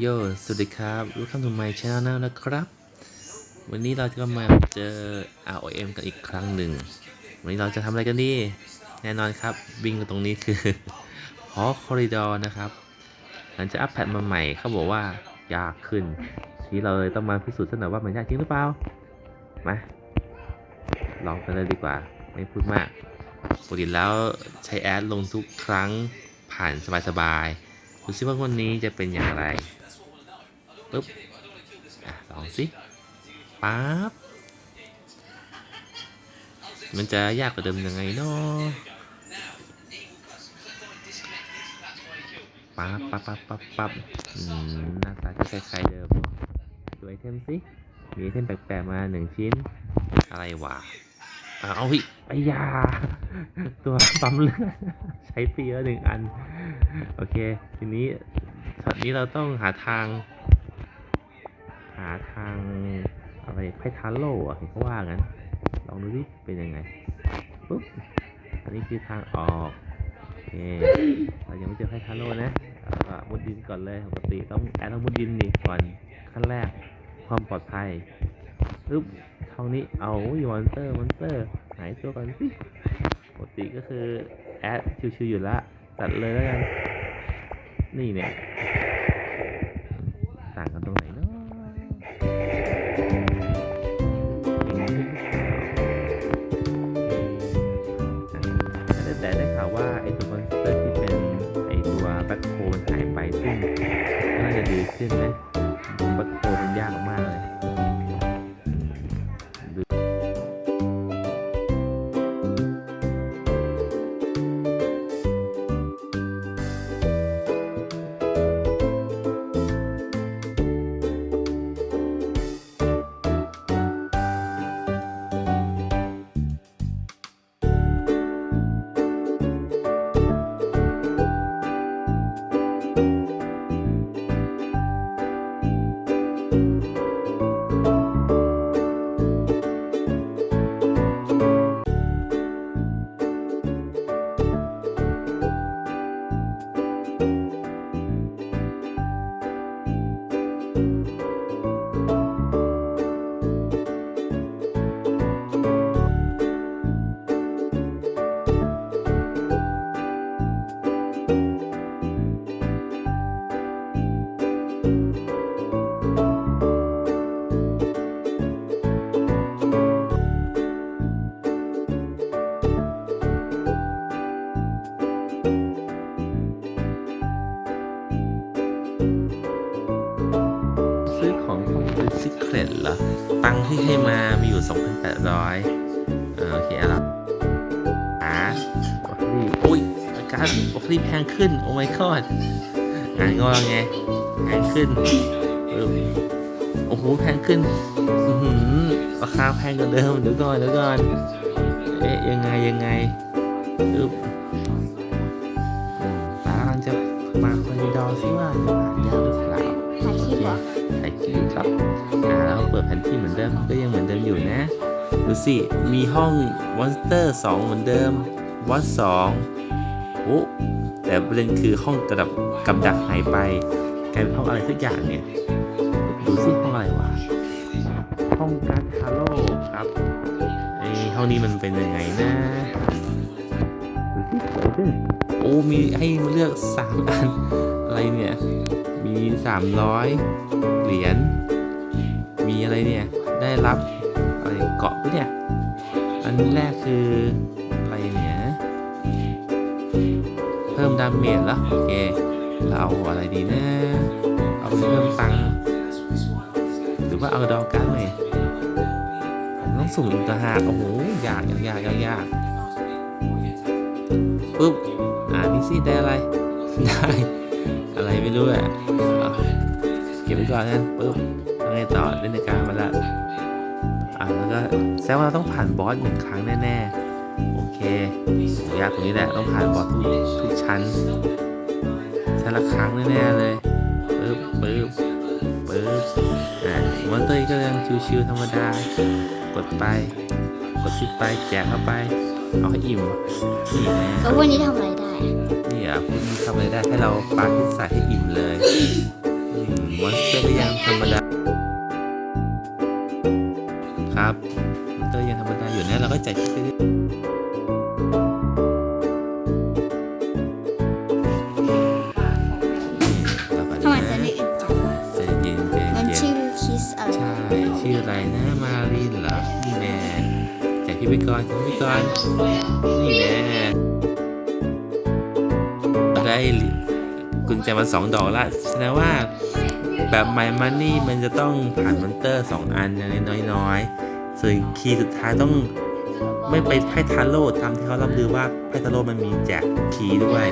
โยสวัสดีครับรู้คำทำไมช anel นะครับ วันนี้เราจะมาเจอ ROM กันอีกครั้งหนึ่ง วันนี้เราจะทำอะไรกันดี แน่นอนครับวิ่งตรงนี้คือฮอคอริดอร์นะครับ หลังจากอัปเดตมาใหม่เขาบอกว่ายากขึ้น ทีนี้เราเลยต้องมาพิสูจน์สักหน่อยว่ามันยากจริงหรือเปล่า มา ลองกันเลยดีกว่า ไม่พูดมากปกติแล้วใช้แอดลงทุกครั้งผ่านสบายๆ ดูซิว่าวันนี้จะเป็นอย่างไรปุ๊บอลองสิปั๊บมันจะยากกว่าเดิมยังไงเนาะปั๊บปั๊บปั๊บปั๊บปั๊บอืมหน้าตาจะคล้ายๆเดิมดูไอเทมสิมีไอเทมแปลกๆมาหนึ่งชิ้น อะไรวะ เอาพี่ไอ้ยา ตัวปั๊มเลือดใช้ฟรีล้วหนึ่งอัน โอเค ทีนี้ช็อตนี้เราต้องหาทาง หาทางอะไรไพทาโร่อะเห็นเขาว่างั้น ลองดูดิเป็นยังไงปุ๊บอันนี้คือทางออกโอเคเรายังไม่เจอไพทาโร่นะก็มุดดินก่อนเลยปกติต้องแอดต้องมุดดินนี่ก่อนขั้นแรกความปลอดภัยปึ๊บ ทางนี้เอาอยู่มอนเตอร์มอนเตอร์หายตัวก่อนสิปกติก็คือแอดชิวๆอยู่ละตัดเลยแล้วกัน นี่เนี่ย ต่างกันตรงไหนเนาะแต่ได้ข่าวว่าไอตัวมอนสเตอร์ที่เป็นไอตัวแบ็คโคมันหายไปซึ่งน่าจะดีขึ้นนะแบ็คโคมันยากมากเลย ตังค์ที่ให้มามีอยู่ 2,800เออโอเคเอาละอ่าบล็อกลี่อุ้ยอาการบล็อกลี่แพงขึ้น โอ้ my god งานงอไงแพงขึ้นปึ๊บโอ้โหแพงขึ้นอือหือราคาแพงกว่าเดิมเดี๋ยวก่อนเดี๋ยวก่อนเอ๊ะยังไงยังไงปึ๊บอืมตากำลังจะมาคอนดอร์ซิว่าจะผ่านยากหรือเปล่าถ่ายคลิปเหรอใส่คิวครับอ่าแล้วเปิดแผนที่เหมือนเดิมก็ยังเหมือนเดิมอยู่นะ ดูสิ มีห้องมอนสเตอร์2เหมือนเดิมวอสสองโอ้แต่ประเด็นคือห้องกระดับกับดักหายไปกลายเป็นห้องอะไรสักอย่างเนี่ย ดูสิห้องอะไรวะ ห้องการคาโร่ครับไอห้องนี้มันเป็นยังไงนะดูสิสวยด้วยโอ้มีให้เลือก 3 อัน อะไรเนี่ย มี 300 เหรียญ อะไรเนี่ย ได้รับอะไรเกาะปะเนี่ย อันแรกคืออะไรเนี่ย เพิ่มดาเมจแล้วโอเค เราเอาอะไรดีนะ เอาไปเพิ่มตังค์หรือว่าเอาดอกการ์ดหน่ยผมต้องสุ่มอีกต่างหากโอ้โหยากยากยากยากยากปุ๊บอ่านี่สิได้อะไร ได้ อะไรไม่รู้อะเก็บไว้ก่อนกันปุ๊บ ไงต่อเล่นในการมาละอะแล้วก็แซวว่าเราต้องผ่านบอสหนึ่งครั้งแน่ๆ โอเคโหยากตรงนี้แหละต้องผ่านบอสทุกทุกชั้นชั้นละครั้งแน่ๆเลยปึ๊บปึ๊บปึ๊บอะมอนเตอร์ก็ยังชิวๆธรรมดากดไปกดซิปไปแจกเข้าไปเอาให้อิ่มนี่แน่แล้ววันนี้ทำอะไรได้อะนี่อะคุณทำอะไรได้ให้เราปาพิซซ่าให้อิ่มเลยอืม ใจพี่ไปด้วยต่อไปทำไมนะจะเรียกจังใจเย็นใจมันเย็นชื่อคิสอะไรใช่ชื่ออะไรนะมารินเหรอนี่แน่แจกพี่ไปก่อนแจกพี่ไปก่อนนี่แน่ได้กุญแจมาสองดอกละแสดงว่าแบบไมมันนี่มันจะต้องผ่านมอนเตอร์สองอันอย่างน้อยๆ ส่วนคีย์สุดท้ายต้องไม่ไปไพ่ทาโร่ตามที่เขาล่ำลือว่าไพ่ทาโร่มันมีแจกคีย์ด้วย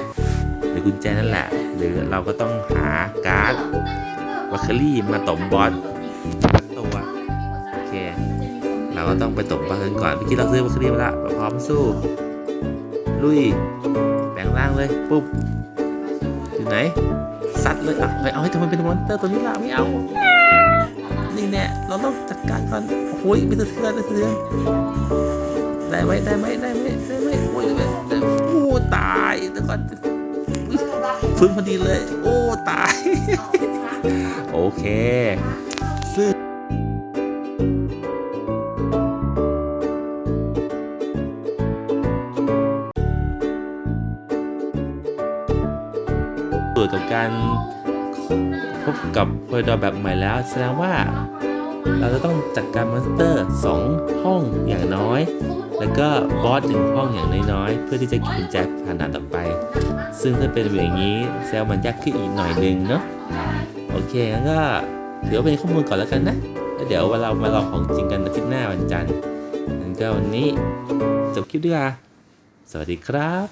หรือกุญแจนั่นแหละ หรือเราก็ต้องหาการ์ดวัคคลี่มาตบบอสสักตัวโอเค เราก็ต้องไปตบบอสกันก่อนเมื่อกี้เราซื้อวัคคลี่มาละพร้อมสู้ ลุยแปลงร่างเลยปุ๊บอยู่ไหนซัดเลยอะไปเอาให้ทำไมเป็นมอนสเตอร์ตัวนี้ล่ะไม่เอา นี่แน่เราต้องจัดการก่อนโอ้ยมีสะเทือนมีสะเทือนได้ไหมได้ไหมได้ไหมได้ไหมโอ้ยได้โอ้ตายเดี๋ยวก่อนฟื้นพอดีเลย โอ้ตาย โอเคซึ่งตรวจกับการพบกับเฟอร์ดอแบบใหม่แล้ว แสดงว่า เราจะต้องจัดการมอนสเตอร์ 2 ห้องอย่างน้อย แล้วก็บอสหนึ่งห้องอย่างน้อยๆ เพื่อที่จะเก็บกุญแจผ่านด่านต่อไป ซึ่งถ้าเป็นอย่างนี้แซลมันยากขึ้นอีกหน่อยหนึงเนาะโอเคงั้นก็ถือว่าเป็นข้อมูลก่อนแล้วกันนะแล้วเดี๋ยวเรามาลองของจริงกันอาทิตย์หน้าวันจันทร์งั้นก็วันนี้จบคลิปดีกว่าสวัสดีครับ